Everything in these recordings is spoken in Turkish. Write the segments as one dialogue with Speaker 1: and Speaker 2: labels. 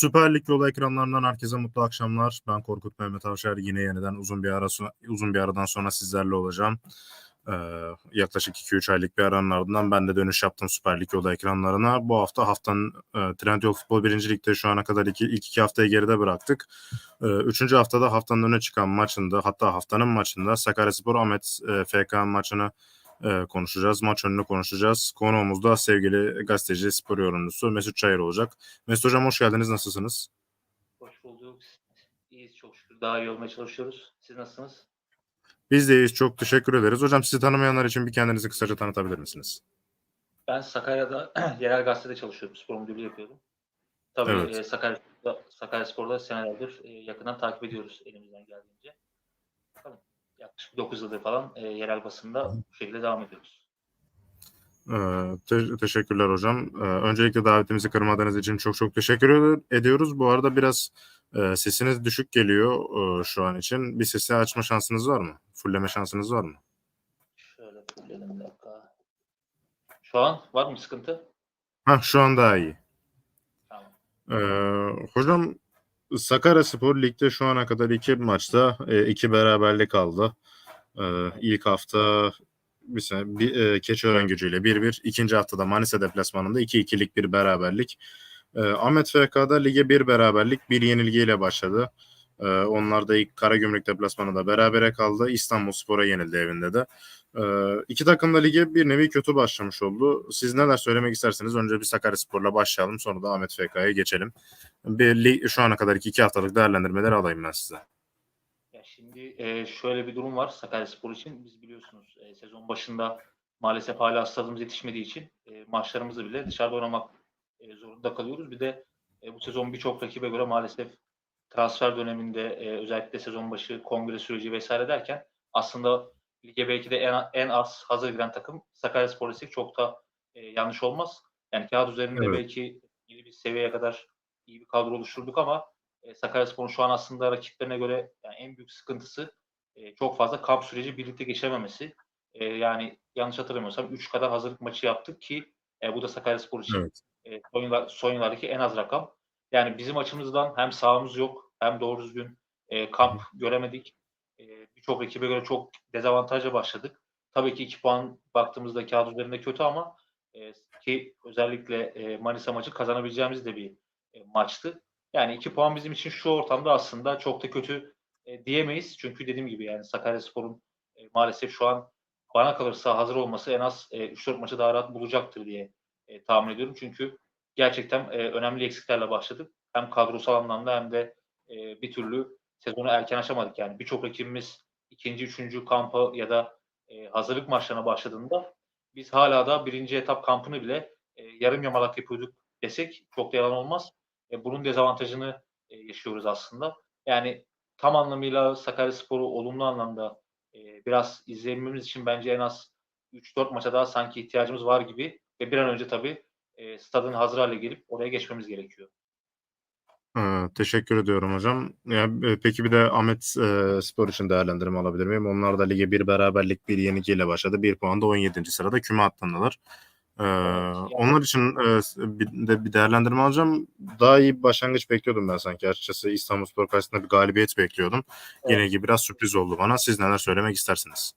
Speaker 1: Süper Lig yolu ekranlarından herkese mutlu akşamlar. Ben Korkut Mehmet Avşar. Yine yeniden uzun bir ara uzun bir aradan sonra sizlerle olacağım. Ee, yaklaşık 2-3 aylık bir aranın ardından ben de dönüş yaptım Süper Lig yolu ekranlarına. Bu hafta haftanın e, Trendyol Futbol 1. Lig'de şu ana kadar iki, ilk iki haftayı geride bıraktık. Ee, üçüncü haftada haftanın öne çıkan maçında hatta haftanın maçında Sakaryaspor Ahmet e, FK maçını e, konuşacağız. Maç önünü konuşacağız. Konuğumuz da sevgili gazeteci, spor yorumcusu Mesut Çayır olacak. Mesut Hocam hoş geldiniz. Nasılsınız?
Speaker 2: Hoş bulduk. İyiyiz çok şükür. Daha iyi olmaya çalışıyoruz. Siz nasılsınız?
Speaker 1: Biz de iyiyiz. Çok teşekkür ederiz. Hocam sizi tanımayanlar için bir kendinizi kısaca tanıtabilir misiniz?
Speaker 2: Ben Sakarya'da yerel gazetede çalışıyorum. Spor müdürlüğü yapıyorum. Tabii
Speaker 1: Evet.
Speaker 2: e, Sakarya, Sakarya Spor'da senelerdir e, yakından takip ediyoruz elimizden geldiğince. Tabii, yaklaşık 9 yıldır falan e, yerel basında bu şekilde devam ediyoruz.
Speaker 1: Ee, te- teşekkürler hocam. Ee, öncelikle davetimizi kırmadığınız için çok çok teşekkür ed- ediyoruz. Bu arada biraz e, sesiniz düşük geliyor e, şu an için. Bir sesi açma şansınız var mı? Fulleme şansınız var mı?
Speaker 2: Şöyle fulleyelim bir dakika. Şu an var mı sıkıntı?
Speaker 1: Ha şu an daha iyi.
Speaker 2: Tamam.
Speaker 1: Ee, hocam Sakaryaspor Lig'de şu ana kadar iki maçta e, iki beraberlik aldı. Ee, ilk hafta bir sene bir, e, Keçiören gücüyle 1-1. ikinci haftada Manisa deplasmanında 2-2'lik bir beraberlik. Ee, Ahmet FK'da lige bir beraberlik bir yenilgiyle başladı. Ee, onlar da ilk Karagümrük deplasmanında berabere kaldı. İstanbulspor'a yenildi evinde de. Ee, iki takım da lige bir nevi kötü başlamış oldu. Siz neler söylemek istersiniz? Önce bir Sakaryaspor'la başlayalım. Sonra da Ahmet FK'ya geçelim. Bir şu ana kadar iki haftalık değerlendirmeleri alayım ben size.
Speaker 2: Ya şimdi e, şöyle bir durum var Sakaryaspor için. Biz biliyorsunuz e, sezon başında maalesef hala stadımız yetişmediği için e, maçlarımızı bile dışarıda oynamak e, zorunda kalıyoruz. Bir de e, bu sezon birçok rakibe göre maalesef transfer döneminde e, özellikle sezon başı kongre süreci vesaire derken aslında lige belki de en, en az hazır giren takım Sakaryaspor desek çok da e, yanlış olmaz. Yani kağıt üzerinde
Speaker 1: Evet.
Speaker 2: belki iyi bir seviyeye kadar iyi bir kadro oluşturduk ama e, Sakaryaspor'un şu an aslında rakiplerine göre yani en büyük sıkıntısı e, çok fazla kamp süreci birlikte geçememesi. E, yani yanlış hatırlamıyorsam 3 kadar hazırlık maçı yaptık ki e, bu da Sakaryaspor için
Speaker 1: Evet.
Speaker 2: e, son, yıllar, son yıllardaki en az rakam. Yani bizim açımızdan hem sahamız yok hem doğru düzgün e, kamp göremedik. E, Birçok rakibe göre çok dezavantajla başladık. Tabii ki 2 puan baktığımızda kağıt üzerinde kötü ama e, ki özellikle e, Manisa maçı kazanabileceğimiz de bir e, maçtı. Yani 2 puan bizim için şu ortamda aslında çok da kötü e, diyemeyiz. Çünkü dediğim gibi yani Sakaryaspor'un e, maalesef şu an bana kalırsa hazır olması en az e, 3-4 maçı daha rahat bulacaktır diye e, tahmin ediyorum. Çünkü gerçekten e, önemli eksiklerle başladık. Hem kadrosal anlamda hem de e, bir türlü sezonu erken aşamadık. Yani birçok rakibimiz ikinci, üçüncü kampa ya da e, hazırlık maçlarına başladığında biz hala da birinci etap kampını bile e, yarım yamalak yapıyorduk desek çok da yalan olmaz. E, bunun dezavantajını e, yaşıyoruz aslında. Yani tam anlamıyla Sakaryaspor'u olumlu anlamda e, biraz izleyebilmemiz için bence en az 3-4 maça daha sanki ihtiyacımız var gibi ve bir an önce tabii e, stadın hazır hale gelip oraya geçmemiz gerekiyor.
Speaker 1: Ee, teşekkür ediyorum hocam. Ya, e, peki bir de Ahmet e, Spor için değerlendirme alabilir miyim? Onlar da lige bir beraberlik bir yenilgiyle başladı. Bir puan da 17. sırada küme hattındalar. Ee, onlar için e, bir, de bir değerlendirme alacağım. Daha iyi bir başlangıç bekliyordum ben sanki. Açıkçası İstanbulspor karşısında bir galibiyet bekliyordum.
Speaker 2: Evet.
Speaker 1: Yenilgi biraz sürpriz oldu bana. Siz neler söylemek istersiniz?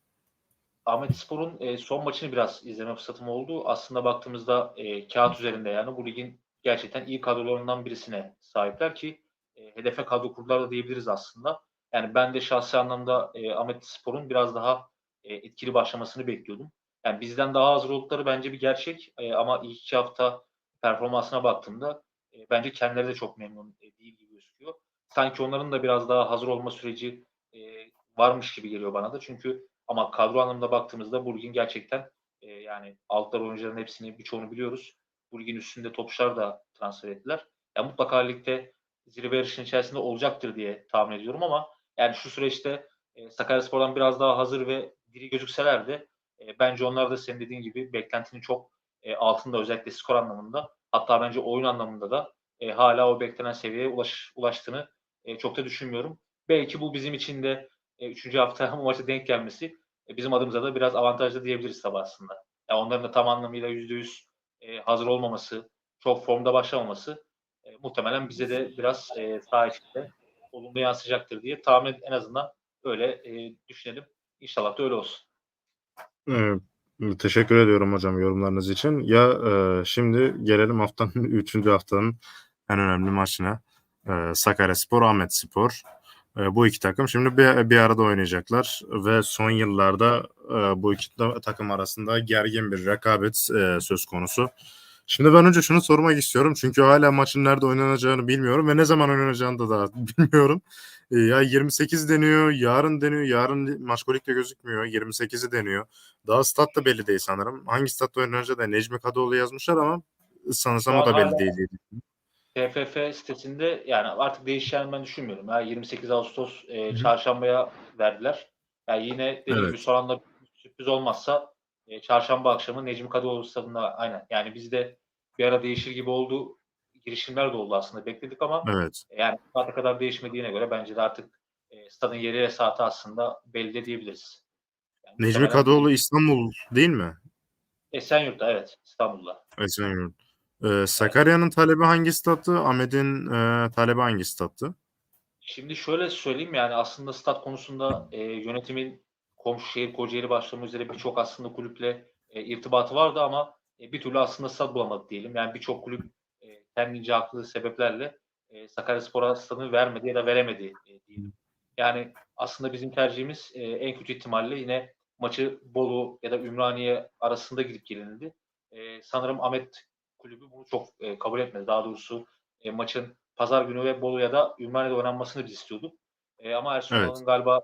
Speaker 2: Ahmet Spor'un e, son maçını biraz izleme fırsatım oldu. Aslında baktığımızda e, kağıt üzerinde yani bu ligin gerçekten iyi kadrolarından birisine sahipler ki e, hedefe kadro kurdular da diyebiliriz aslında. Yani ben de şahsi anlamda e, Ahmet Spor'un biraz daha e, etkili başlamasını bekliyordum. Yani bizden daha hazır oldukları bence bir gerçek e, ama ilk iki hafta performansına baktığımda e, bence kendileri de çok memnun e, değil gibi gözüküyor. Sanki onların da biraz daha hazır olma süreci e, varmış gibi geliyor bana da. Çünkü ama kadro anlamında baktığımızda bu ligin gerçekten e, yani altlar oyuncuların hepsini birçoğunu biliyoruz. Bu ligin üstünde topçular da transfer ettiler. Ya mutlaka ligde zirve yarışının içerisinde olacaktır diye tahmin ediyorum ama yani şu süreçte e, Sakaryaspor'dan biraz daha hazır ve diri gözükseler de e, bence onlar da senin dediğin gibi beklentinin çok e, altında özellikle skor anlamında hatta bence oyun anlamında da e, hala o beklenen seviyeye ulaş, ulaştığını e, çok da düşünmüyorum. Belki bu bizim için de e, üçüncü hafta bu maça denk gelmesi e, bizim adımıza da biraz avantajlı diyebiliriz tabii aslında. Yani onların da tam anlamıyla yüzde yüz e, hazır olmaması, çok formda başlamaması e, muhtemelen bize de biraz e, saha içinde olumlu yansıyacaktır diye tahmin en azından öyle e, düşünelim. İnşallah da öyle olsun.
Speaker 1: Ee, Teşekkür ediyorum hocam yorumlarınız için. Ya e, şimdi gelelim haftanın 3. haftanın en önemli maçına. E, Sakaryaspor, Ahmetspor. E, bu iki takım şimdi bir, bir arada oynayacaklar ve son yıllarda e, bu iki ta- takım arasında gergin bir rekabet e, söz konusu. Şimdi ben önce şunu sormak istiyorum çünkü hala maçın nerede oynanacağını bilmiyorum ve ne zaman oynanacağını da daha bilmiyorum. E, ya 28 deniyor, yarın deniyor, yarın maç kolikte gözükmüyor, 28'i deniyor. Daha stat da belli değil sanırım. Hangi statta oynanacağı da Necmi Kadıoğlu yazmışlar ama sanırsam o da belli değil.
Speaker 2: TFF sitesinde yani artık değişeceğini ben düşünmüyorum. Ya 28 Ağustos e,
Speaker 1: Hı
Speaker 2: çarşambaya verdiler. Yani yine dediğim
Speaker 1: Evet.
Speaker 2: gibi son anda sürpriz olmazsa e, çarşamba akşamı Necmi Kadıoğlu stadında aynen. Yani bizde bir ara değişir gibi oldu. Girişimler de oldu aslında. Bekledik ama
Speaker 1: Evet.
Speaker 2: yani saate kadar değişmediğine göre bence de artık e, stadın yeri ve saati aslında belli diyebiliriz. Yani
Speaker 1: Necmi Kadıoğlu İstanbul değil mi?
Speaker 2: Esenyurt'ta evet İstanbul'da.
Speaker 1: Esenyurt. Ee, Sakarya'nın talebi hangi stattı? Ahmet'in e, talebi hangi stattı?
Speaker 2: Şimdi şöyle söyleyeyim yani aslında stat konusunda e, yönetimin komşu şehir Kocaeli başlamak üzere birçok aslında kulüple e, irtibatı vardı ama e, bir türlü aslında stat bulamadı diyelim. Yani birçok kulüp e, kendince haklı sebeplerle e, Sakaryaspor'a stadını vermedi ya da veremedi e, diyelim. Yani aslında bizim tercihimiz e, en kötü ihtimalle yine maçı Bolu ya da Ümraniye arasında gidip gelinildi. E, sanırım Ahmet kulübü bunu çok e, kabul etmedi. Daha doğrusu e, maçın pazar günü ve Bolu ya da Ümraniye'de oynanmasını biz istiyorduk. E, ama Ersun
Speaker 1: Evet.
Speaker 2: Yanal'ın galiba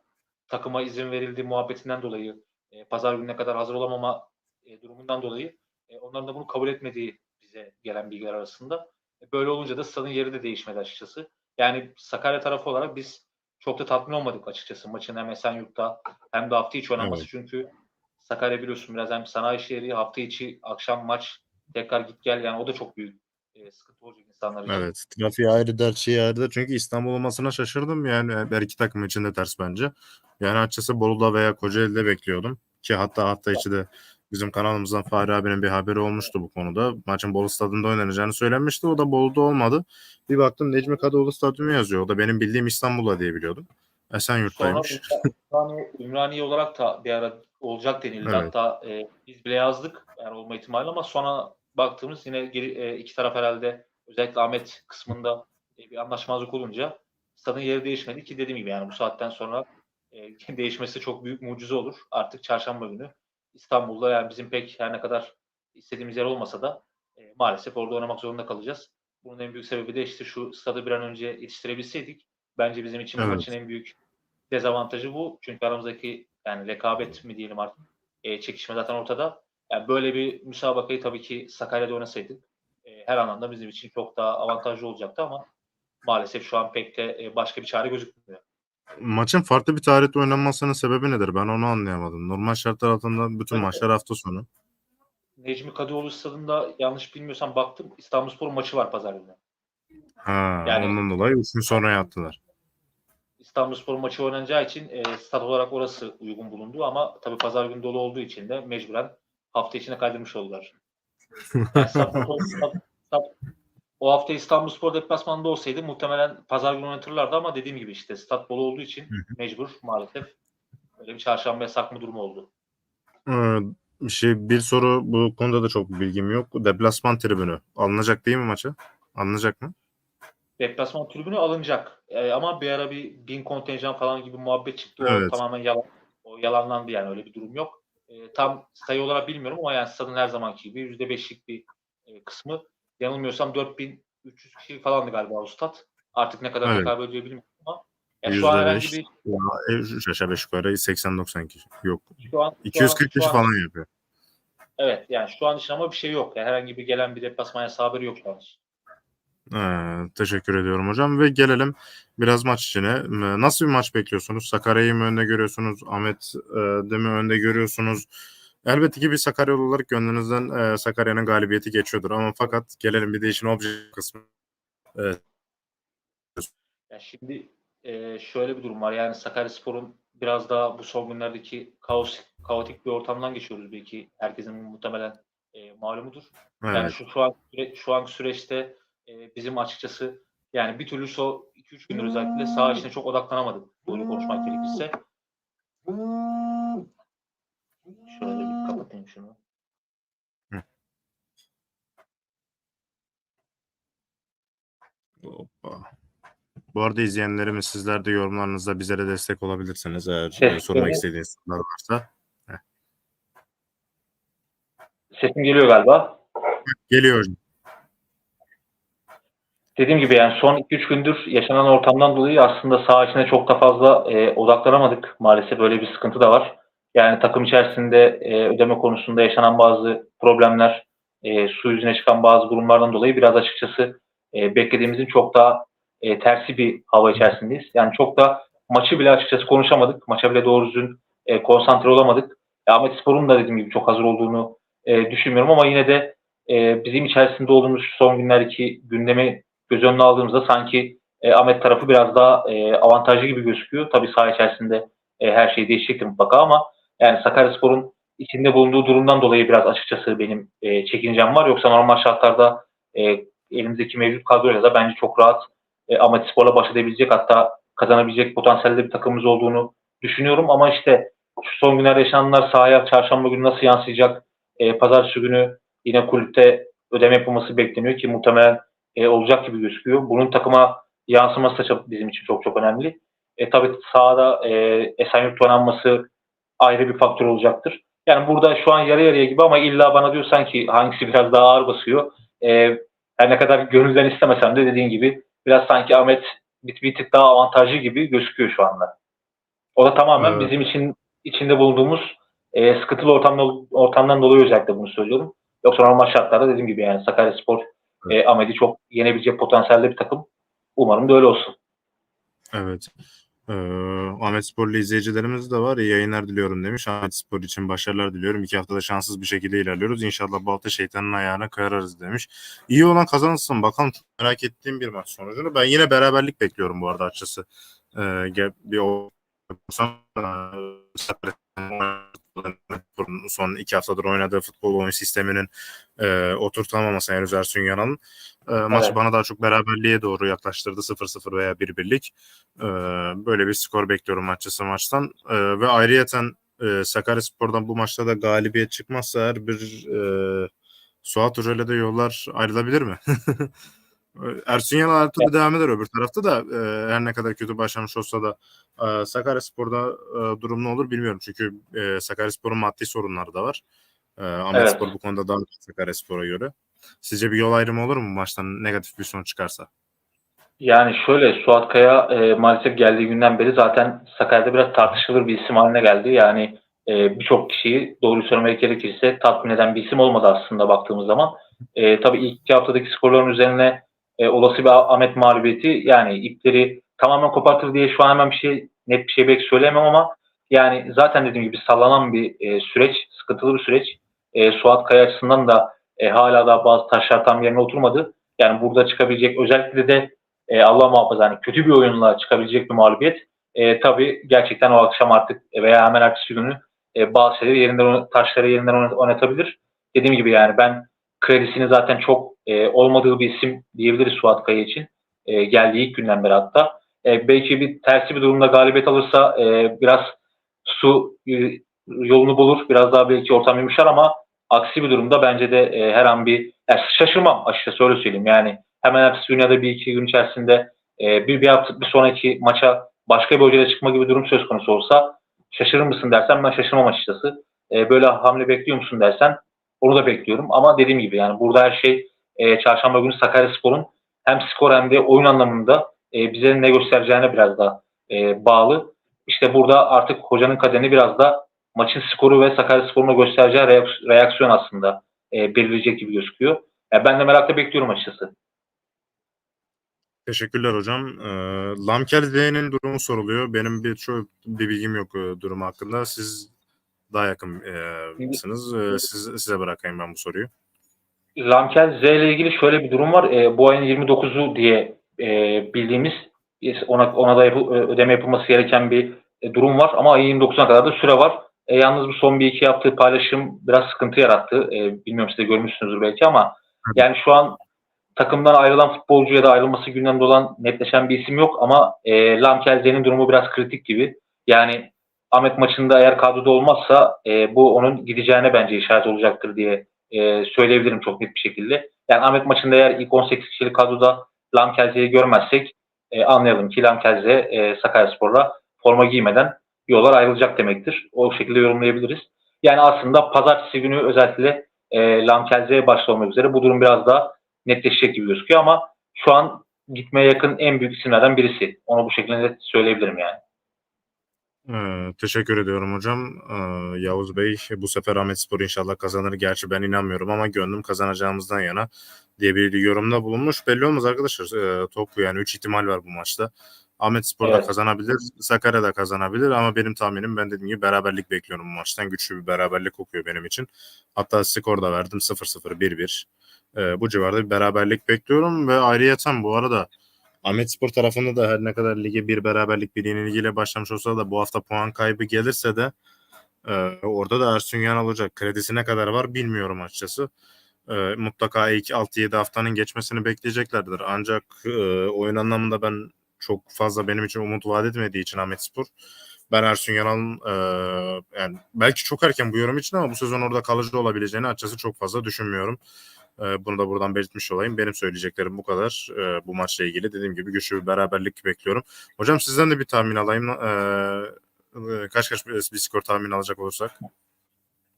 Speaker 2: takıma izin verildiği muhabbetinden dolayı e, pazar gününe kadar hazır olamama e, durumundan dolayı e, onların da bunu kabul etmediği bize gelen bilgiler arasında. E, böyle olunca da stadın yeri de değişmedi açıkçası. Yani Sakarya tarafı olarak biz çok da tatmin olmadık açıkçası maçın hem Esenyurt'ta hem de hafta içi oynanması.
Speaker 1: Evet.
Speaker 2: Çünkü Sakarya biliyorsun biraz hem sanayi şehri hafta içi akşam maç tekrar git gel yani o da çok büyük e, sıkıntı olacak insanlar için.
Speaker 1: Evet. Trafiği ayrı dert, şey ayrı dert. Çünkü İstanbul olmasına şaşırdım. Yani her iki takım için de ters bence. Yani açıkçası Bolu'da veya Kocaeli'de bekliyordum. Ki hatta hafta içi de bizim kanalımızdan Fahri abinin bir haberi olmuştu bu konuda. Maçın Bolu stadında oynanacağını söylenmişti. O da Bolu'da olmadı. Bir baktım Necmi Kadıoğlu stadyumu yazıyor. O da benim bildiğim İstanbul'da diye biliyordum.
Speaker 2: Sonra
Speaker 1: Esenyurt'taymış.
Speaker 2: Ümraniye, Ümraniye olarak da bir ara olacak denildi.
Speaker 1: Evet.
Speaker 2: Hatta e, biz bile yazdık yani olma ihtimali ama sonra baktığımız yine geri, e, iki taraf herhalde özellikle Ahmet kısmında e, bir anlaşmazlık olunca stadın yeri değişmedi ki dediğim gibi yani bu saatten sonra e, değişmesi çok büyük mucize olur. Artık çarşamba günü İstanbul'da yani bizim pek her ne kadar istediğimiz yer olmasa da e, maalesef orada oynamak zorunda kalacağız. Bunun en büyük sebebi de işte şu stadı bir an önce yetiştirebilseydik bence bizim için
Speaker 1: Evet.
Speaker 2: maçın en büyük dezavantajı bu. Çünkü aramızdaki yani rekabet mi diyelim artık e, çekişme zaten ortada. Yani böyle bir müsabakayı tabii ki Sakarya'da oynasaydık e, her anlamda bizim için çok daha avantajlı olacaktı ama maalesef şu an pek de e, başka bir çare gözükmüyor.
Speaker 1: Maçın farklı bir tarihte oynanmasının sebebi nedir? Ben onu anlayamadım. Normal şartlar altında bütün
Speaker 2: Evet.
Speaker 1: maçlar hafta sonu.
Speaker 2: Necmi Kadıoğlu stadında yanlış bilmiyorsam baktım İstanbulspor maçı var pazar günü.
Speaker 1: Ha,
Speaker 2: Yani-
Speaker 1: ondan dolayı 3 gün sonra yaptılar.
Speaker 2: İstanbulspor maçı oynanacağı için e, stat olarak orası uygun bulundu ama tabii pazar günü dolu olduğu için de mecburen hafta içine kaydırmış oldular. Yani o hafta İstanbulspor deplasmanında olsaydı muhtemelen pazar günü oynatırlardı ama dediğim gibi işte stat bolu olduğu için mecbur maalesef öyle bir çarşambaya sakma durumu oldu.
Speaker 1: Ee, bir şey bir soru bu konuda da çok bilgim yok. Deplasman tribünü alınacak değil mi maça? Alınacak mı?
Speaker 2: Deplasman tribünü alınacak. E, ama bir ara bir bin kontenjan falan gibi muhabbet çıktı. O
Speaker 1: Evet.
Speaker 2: tamamen yalan. O yalanlandı yani öyle bir durum yok. E, tam sayı olarak bilmiyorum ama yani stadın her zamanki gibi %5'lik bir e, kısmı. Yanılmıyorsam 4300 kişi falandı galiba o stat. Artık ne kadar
Speaker 1: Evet.
Speaker 2: tekabül ediyor bilmiyorum ama yani şu an herhangi
Speaker 1: %5
Speaker 2: bir
Speaker 1: ya, e, aşağı beş yukarı 80-90 kişi. Yok.
Speaker 2: şu an, şu an-
Speaker 1: 240
Speaker 2: şu
Speaker 1: kişi
Speaker 2: an-
Speaker 1: falan yapıyor.
Speaker 2: Evet yani şu an için ama bir şey yok. Yani herhangi bir gelen bir deplasman yasağı haberi yok şu an için.
Speaker 1: Ee, teşekkür ediyorum hocam ve gelelim biraz maç içine. Ee, Nasıl bir maç bekliyorsunuz? Sakarya'yı mı önde görüyorsunuz? Ahmet e, de mi önde görüyorsunuz? Elbette ki bir Sakaryalı olarak gönlünüzden e, Sakarya'nın galibiyeti geçiyordur ama fakat gelelim bir de işin objektif kısmı.
Speaker 2: Yani şimdi e, şöyle bir durum var. Yani Sakaryaspor'un biraz daha bu son günlerdeki kaos, kaotik bir ortamdan geçiyoruz belki. Herkesin muhtemelen e, malumudur. Yani
Speaker 1: Evet,
Speaker 2: şu şu an şu anki süreçte e, bizim açıkçası yani bir türlü so 2-3 gündür özellikle saha içine çok odaklanamadık. Böyle konuşmak gerekirse. Şöyle bir kapatayım şunu.
Speaker 1: Hoppa. Bu arada izleyenlerimiz sizler de yorumlarınızda bizlere destek olabilirsiniz eğer
Speaker 2: Teşekkür
Speaker 1: e, sormak
Speaker 2: ederim.
Speaker 1: istediğiniz sorular varsa.
Speaker 2: Sesim geliyor galiba.
Speaker 1: Geliyor hocam.
Speaker 2: Dediğim gibi yani son 2-3 gündür yaşanan ortamdan dolayı aslında saha içine çok da fazla e, odaklanamadık. Maalesef böyle bir sıkıntı da var. Yani takım içerisinde e, ödeme konusunda yaşanan bazı problemler, e, su yüzüne çıkan bazı durumlardan dolayı biraz açıkçası e, beklediğimizin çok daha e, tersi bir hava içerisindeyiz. Yani çok da maçı bile açıkçası konuşamadık. Maça bile doğru düzgün e, konsantre olamadık. E, Ahmet Spor'un da dediğim gibi çok hazır olduğunu e, düşünmüyorum ama yine de e, bizim içerisinde olduğumuz son günlerdeki gündemi göz önüne aldığımızda sanki e, Ahmet tarafı biraz daha e, avantajlı gibi gözüküyor. Tabii saha içerisinde e, her şey değişecektir mutlaka ama yani Sakaryaspor'un içinde bulunduğu durumdan dolayı biraz açıkçası benim e, çekincem var. Yoksa normal şartlarda e, elimizdeki mevcut kadroyla da bence çok rahat e, Ahmet Spor'la baş edebilecek hatta kazanabilecek potansiyelde bir takımımız olduğunu düşünüyorum. Ama işte şu son günlerde yaşananlar sahaya çarşamba günü nasıl yansıyacak? E, Pazartesi günü yine kulüpte ödeme yapılması bekleniyor ki muhtemelen e, olacak gibi gözüküyor. Bunun takıma yansıması da bizim için çok çok önemli. E, tabii sahada e, Esenyurt oynanması ayrı bir faktör olacaktır. Yani burada şu an yarı yarıya gibi ama illa bana diyor sanki hangisi biraz daha ağır basıyor. E, her ne kadar gönülden istemesem de dediğin gibi biraz sanki Ahmet bir, bir tık daha avantajlı gibi gözüküyor şu anda. O da tamamen
Speaker 1: Evet.
Speaker 2: bizim için içinde bulunduğumuz e, sıkıntılı ortamdan, ortamdan dolayı özellikle bunu söylüyorum. Yoksa normal şartlarda dediğim gibi yani Sakaryaspor e, Ahmet'i çok yenebilecek potansiyelde bir takım. Umarım da öyle olsun.
Speaker 1: Evet. Ee, Ahmet Sporlu izleyicilerimiz de var. İyi yayınlar diliyorum demiş. Ahmet Spor için başarılar diliyorum. İki haftada şanssız bir şekilde ilerliyoruz. İnşallah bu hafta şeytanın ayağına kayarız demiş. İyi olan kazansın. Bakalım merak ettiğim bir maç sonucunu. Ben yine beraberlik bekliyorum bu arada açıkçası. Ee, bir o son iki haftadır oynadığı futbol oyun sisteminin e, oturtamaması henüz Ersun Yanal'ın. E,
Speaker 2: Evet.
Speaker 1: bana daha çok beraberliğe doğru yaklaştırdı 0-0 veya 1-1'lik. Ee, böyle bir skor bekliyorum maççısı maçtan. Ee, ve ayrıyeten e, Sakaryaspor'dan bu maçta da galibiyet çıkmazsa eğer bir e, Suat Hoca'yla da yollar ayrılabilir mi? Ersun Yanal artı da devam eder öbür tarafta da e, her ne kadar kötü başlamış olsa da e, Sakaryaspor'da e, durum ne olur bilmiyorum. Çünkü e, Sakaryaspor'un maddi sorunları da var. E, Ahmet
Speaker 2: Evet.
Speaker 1: Spor bu konuda daha büyük Sakaryaspor'a göre. Sizce bir yol ayrımı olur mu maçtan negatif bir sonuç çıkarsa?
Speaker 2: Yani şöyle Suat Kaya e, maalesef geldiği günden beri zaten Sakarya'da biraz tartışılır bir isim haline geldi. Yani e, birçok kişiyi doğru söylemek gerekirse tatmin eden bir isim olmadı aslında baktığımız zaman. E, tabii ilk iki haftadaki skorların üzerine e, olası bir Ahmet mağlubiyeti yani ipleri tamamen kopartır diye şu an hemen bir şey net bir şey belki söyleyemem ama yani zaten dediğim gibi sallanan bir e, süreç, sıkıntılı bir süreç. E, Suat Kaya açısından da e, hala daha bazı taşlar tam yerine oturmadı. Yani burada çıkabilecek özellikle de e, Allah muhafaza hani kötü bir oyunla çıkabilecek bir mağlubiyet. E, tabii gerçekten o akşam artık veya hemen ertesi günü e, bazı şeyleri yerinden taşları yerinden oynat- oynatabilir. Dediğim gibi yani ben kredisini zaten çok e, olmadığı bir isim diyebiliriz Suat Kaya için. E, geldiği ilk günden beri hatta. E, belki bir tersi bir durumda galibiyet alırsa e, biraz su e, yolunu bulur. Biraz daha belki ortam yumuşar ama aksi bir durumda bence de e, her an bir yani şaşırmam açıkçası öyle söyleyeyim. Yani hemen ertesi gün ya da bir iki gün içerisinde e, bir, bir hafta bir sonraki maça başka bir hocayla çıkma gibi durum söz konusu olsa şaşırır mısın dersen ben şaşırmam açıkçası. E, böyle hamle bekliyor musun dersen onu da bekliyorum. Ama dediğim gibi yani burada her şey e, çarşamba günü Sakaryaspor'un hem skor hem de oyun anlamında e, bize ne göstereceğine biraz da e, bağlı. İşte burada artık hocanın kaderini biraz da maçın skoru ve Sakaryaspor'un göstereceği reaks- reaksiyon aslında e, belirleyecek gibi gözüküyor. Yani ben de merakla bekliyorum açıkçası.
Speaker 1: Teşekkürler hocam. Ee, Lamkel Z'nin durumu soruluyor. Benim bir çok bir bilgim yok e, durumu hakkında. Siz daha yakın e, mısınız? E, siz, size bırakayım ben bu soruyu.
Speaker 2: Ramkel Z ile ilgili şöyle bir durum var. E, bu ayın 29'u diye e, bildiğimiz ona ona da yapı- ödeme yapılması gereken bir e, durum var ama ayın 29'una kadar da süre var. E, yalnız bu son bir iki yaptığı paylaşım biraz sıkıntı yarattı. E, bilmiyorum siz de görmüşsünüzdür belki ama yani şu an takımdan ayrılan futbolcu ya da ayrılması gündemde olan netleşen bir isim yok ama e, Lamkelze'nin durumu biraz kritik gibi. Yani Ahmet maçında eğer kadroda olmazsa e, bu onun gideceğine bence işaret olacaktır diye e, söyleyebilirim çok net bir şekilde. Yani Ahmet maçında eğer ilk 18 kişilik kadroda Lamkelze'yi görmezsek e, anlayalım ki Lamkelze e, Sakaryaspor'la forma giymeden yollar ayrılacak demektir. O şekilde yorumlayabiliriz. Yani aslında pazartesi günü özellikle e, Lamkelze'ye başta olmak üzere bu durum biraz daha netleşecek gibi gözüküyor ama şu an gitmeye yakın en büyük isimlerden birisi. Onu bu şekilde söyleyebilirim yani.
Speaker 1: Ee, teşekkür ediyorum hocam. Ee, Yavuz Bey bu sefer Ahmet Spor inşallah kazanır. Gerçi ben inanmıyorum ama gönlüm kazanacağımızdan yana diye bir yorumda bulunmuş. Belli olmaz arkadaşlar. Ee, yani 3 ihtimal var bu maçta. Ahmet Spor da
Speaker 2: Evet.
Speaker 1: kazanabilir, Sakarya da kazanabilir ama benim tahminim ben dediğim gibi beraberlik bekliyorum bu maçtan. Güçlü bir beraberlik kokuyor benim için. Hatta skor da verdim 0-0, 1-1. Ee, bu civarda bir beraberlik bekliyorum ve ayrıyeten bu arada Ahmet Spor tarafında da her ne kadar lige bir beraberlik bir yenilgiyle başlamış olsa da bu hafta puan kaybı gelirse de e, orada da Ersun Yanal olacak. Kredisi ne kadar var bilmiyorum açıkçası. E, mutlaka ilk 6-7 haftanın geçmesini bekleyeceklerdir. Ancak e, oyun anlamında ben çok fazla benim için umut vaat etmediği için Ahmet Spor ben Ersun Yanal'ın e, yani belki çok erken bu yorum için ama bu sezon orada kalıcı olabileceğini açıkçası çok fazla düşünmüyorum. Ee, Bunu da buradan belirtmiş olayım. Benim söyleyeceklerim bu kadar. Ee, Bu maçla ilgili dediğim gibi güçlü bir beraberlik bekliyorum. Hocam sizden de bir tahmin alayım. Ee, Kaç kaç bir, skor tahmin alacak olursak?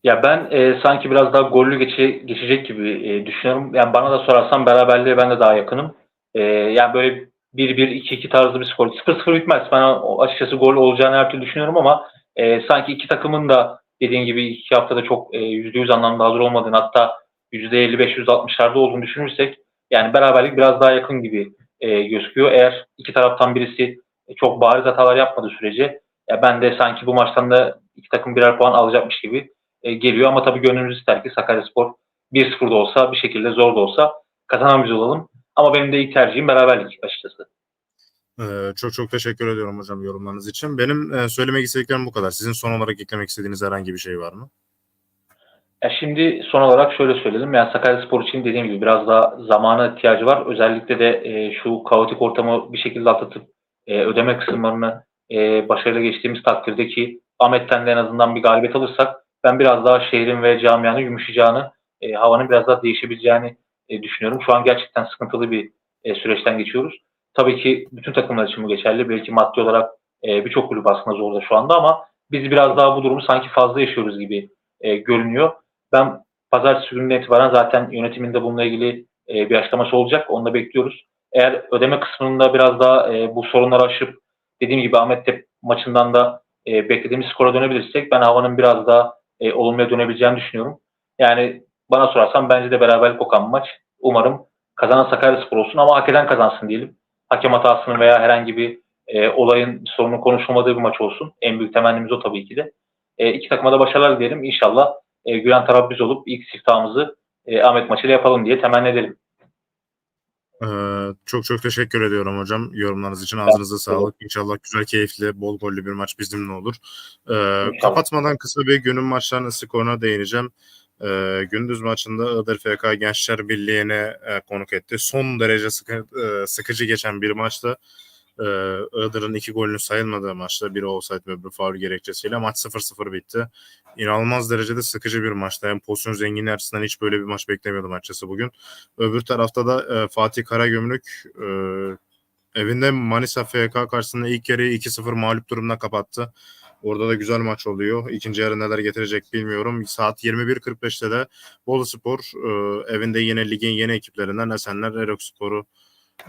Speaker 2: Ya ben e, sanki biraz daha gollü geçe, geçecek gibi e, düşünüyorum. Yani bana da sorarsan beraberliğe ben de daha yakınım. E, yani böyle 1-1, 2-2 tarzı bir skor. 0-0 bitmez. Ben açıkçası gol olacağını her türlü düşünüyorum ama e, sanki iki takımın da dediğin gibi iki haftada çok e, %100 anlamda hazır olmadığını hatta %55-%60'larda olduğunu düşünürsek yani beraberlik biraz daha yakın gibi e, gözüküyor. Eğer iki taraftan birisi çok bariz hatalar yapmadığı sürece ya ben de sanki bu maçtan da iki takım birer puan alacakmış gibi e, geliyor ama tabii gönlümüz ister ki Sakaryaspor 1-0 da olsa bir şekilde zor da olsa kazanan biz olalım. Ama benim de ilk tercihim beraberlik açıkçası.
Speaker 1: Ee, Çok çok teşekkür ediyorum hocam yorumlarınız için. Benim e, söylemek istediklerim bu kadar. Sizin son olarak eklemek istediğiniz herhangi bir şey var mı?
Speaker 2: Ya şimdi son olarak şöyle söyleyelim. Yani Sakaryaspor için dediğim gibi biraz daha zamana ihtiyacı var. Özellikle de e, şu kaotik ortamı bir şekilde atlatıp e, ödeme kısımlarını e, başarıyla geçtiğimiz takdirde ki Ahmet'ten de en azından bir galibiyet alırsak ben biraz daha şehrin ve camianın yumuşayacağını, e, havanın biraz daha değişebileceğini e, düşünüyorum. Şu an gerçekten sıkıntılı bir e, süreçten geçiyoruz. Tabii ki bütün takımlar için bu geçerli. Belki maddi olarak e, birçok kulüp aslında zorda şu anda ama biz biraz daha bu durumu sanki fazla yaşıyoruz gibi e, görünüyor. Ben pazartesi gününden itibaren zaten yönetiminde bununla ilgili e, bir açıklaması olacak. Onu da bekliyoruz. Eğer ödeme kısmında biraz daha e, bu sorunları aşıp dediğim gibi Ahmet Tep maçından da e, beklediğimiz skora dönebilirsek ben havanın biraz daha e, olumluya dönebileceğini düşünüyorum. Yani bana sorarsan bence de beraberlik kokan maç. Umarım kazanan Sakaryaspor olsun ama hak eden kazansın diyelim. Hakem hatasının veya herhangi bir e, olayın sorunun konuşulmadığı bir maç olsun. En büyük temennimiz o tabii ki de. E, iki takıma da başarılar dilerim. İnşallah e, gülen taraf biz olup ilk siftahımızı e, Ahmet maçıyla yapalım diye temenni edelim.
Speaker 1: Ee, Çok çok teşekkür ediyorum hocam yorumlarınız için. Ağzınıza sağlık. İnşallah güzel, keyifli, bol gollü bir maç bizimle olur. Ee, kapatmadan kısa bir günün maçlarının skoruna değineceğim. Ee, gündüz maçında Iğdır FK Gençler Birliği'ne e, konuk etti. Son derece sıkı, e, sıkıcı geçen bir maçta. Ee, Iğdır'ın iki golünü sayılmadığı maçta biri ve bir faul gerekçesiyle maç 0-0 bitti. İnanılmaz derecede sıkıcı bir maçtı. Hem pozisyon zenginliği açısından hiç böyle bir maç beklemiyordum açıkçası bugün. Öbür tarafta da e, Fatih Karagümrük e, evinde Manisa FK karşısında ilk yarıyı 2-0 mağlup durumda kapattı. Orada da güzel maç oluyor. İkinci yarı neler getirecek bilmiyorum. Saat 21.45'te de Bolu Spor e, evinde yine ligin yeni ekiplerinden Esenler Erok Spor'u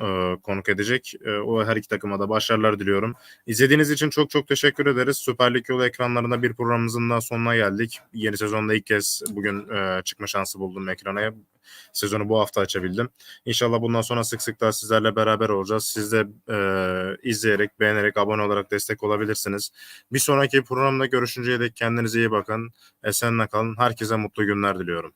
Speaker 1: e, konuk edecek. E, o her iki takıma da başarılar diliyorum. İzlediğiniz için çok çok teşekkür ederiz. Süper Lig yolu ekranlarında bir programımızın daha sonuna geldik. Yeni sezonda ilk kez bugün e, çıkma şansı buldum ekrana. Sezonu bu hafta açabildim. İnşallah bundan sonra sık sık daha sizlerle beraber olacağız. Siz de e, izleyerek, beğenerek, abone olarak destek olabilirsiniz. Bir sonraki programda görüşünceye dek kendinize iyi bakın. Esenle kalın. Herkese mutlu günler diliyorum.